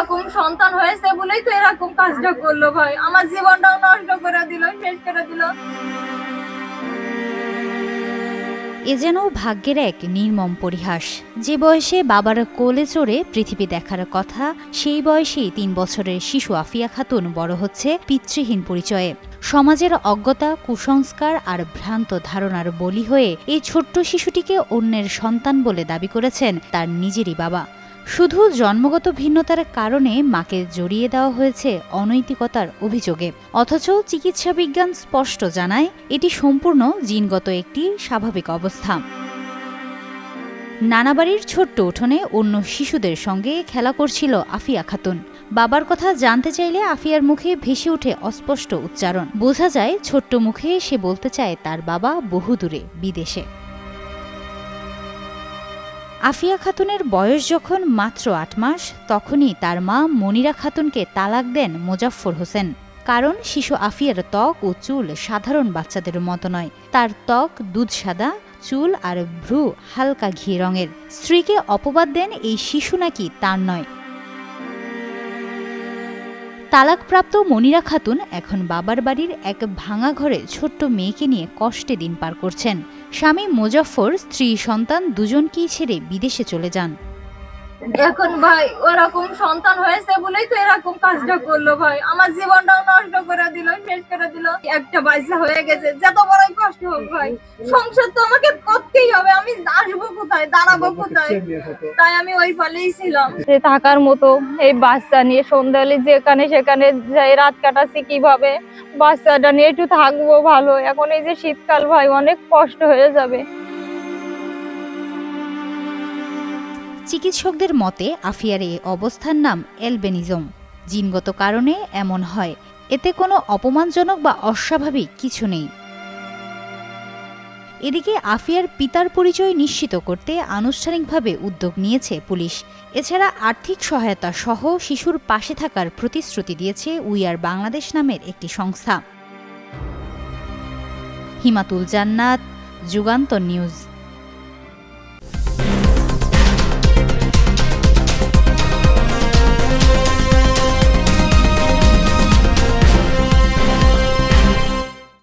ওরকম সন্তান হয়েছে বলেই তো এরকম কাজটা করল ভাই। আমার জীবনটাও নষ্ট করে দিল, শেষ করে দিল। এ যেন ভাগ্যের এক নির্মম পরিহাস। যে বয়সে বাবার কোলে চড়ে পৃথিবী দেখার কথা, সেই বয়সেই তিন বছরের শিশু আফিয়া খাতুন বড় হচ্ছে পিতৃহীন পরিচয়ে। সমাজের অজ্ঞতা, কুসংস্কার আর ভ্রান্ত ধারণার বলি হয়ে এই ছোট্ট শিশুটিকে অন্যের সন্তান বলে দাবি করেছেন তার নিজেরই বাবা। শুধু জন্মগত ভিন্নতার কারণে মাকে জড়িয়ে দেওয়া হয়েছে অনৈতিকতার অভিযোগে। অথচ চিকিৎসা বিজ্ঞান স্পষ্ট জানায়, এটি সম্পূর্ণ জিনগত একটি স্বাভাবিক অবস্থা। নানাবাড়ির ছোট্ট উঠোনে অন্য শিশুদের সঙ্গে খেলা করছিল আফিয়া খাতুন। বাবার কথা জানতে চাইলে আফিয়ার মুখে ভেসে ওঠে অস্পষ্ট উচ্চারণ। বোঝা যায় ছোট্ট মুখে সে বলতে চায় তার বাবা বহুদূরে, বিদেশে। আফিয়া খাতুনের বয়স যখন মাত্র আট মাস, তখনই তার মা মনিরা খাতুনকে তালাক দেন মোজাফফর হোসেন। কারণ শিশু আফিয়ার ত্বক ও চুল সাধারণ বাচ্চাদের মতো নয়। তার ত্বক দুধ সাদা, চুল আর ভ্রু হালকা ঘি রঙের। স্ত্রীকে অপবাদ দেন এই শিশু নাকি তার নয়। তালাকপ্রাপ্ত মনিরা খাতুন এখন বাবার বাড়ির এক ভাঙা ঘরে ছোট্ট মেয়েকে নিয়ে কষ্টে দিন পার করছেন। স্বামী মোজাফর স্ত্রী সন্তান দুজনকেই ছেড়ে বিদেশে চলে যান? এখন ভাই ওরকম সন্তান হয়েছে বলেই তো এরকম কাজটা করল ভাই। আমার জীবনটাও নষ্ট করে দিল শেষ করে দিল। একটা বাচ্চা হয়ে গেছে যত বড়ই কষ্ট হোক ভাই। সংসার তো আমাকে করতেই হবে আমি আসব কোথায় দাঁড়াবো কোথায়? তাই আমি ওই ফলেই ছিলাম। যে থাকার মতো এই বাচ্চা নিয়ে সন্ধ্যালে যেখানে সেখানে যাই রাত কাটাচ্ছি কীভাবে? বাচ্চাটা নিয়ে একটু থাকব ভালো। এখন এই যে শীতকাল ভাই অনেক কষ্ট হয়ে যাবে। চিকিৎসকদের মতে, আফিয়ার এই অবস্থার নাম এলবেনিজম। জিনগত কারণে এমন হয়। এতে কোনো অপমানজনক বা অস্বাভাবিক কিছু নেই। এদিকে আফিয়ার পিতার পরিচয় নিশ্চিত করতে আনুষ্ঠানিকভাবে উদ্যোগ নিয়েছে পুলিশ। এছাড়া আর্থিক সহায়তা সহ শিশুর পাশে থাকার প্রতিশ্রুতি দিয়েছে উইয়ার বাংলাদেশ নামের একটি সংস্থা। হিমাতুল জান্নাত, যুগান্তর নিউজ।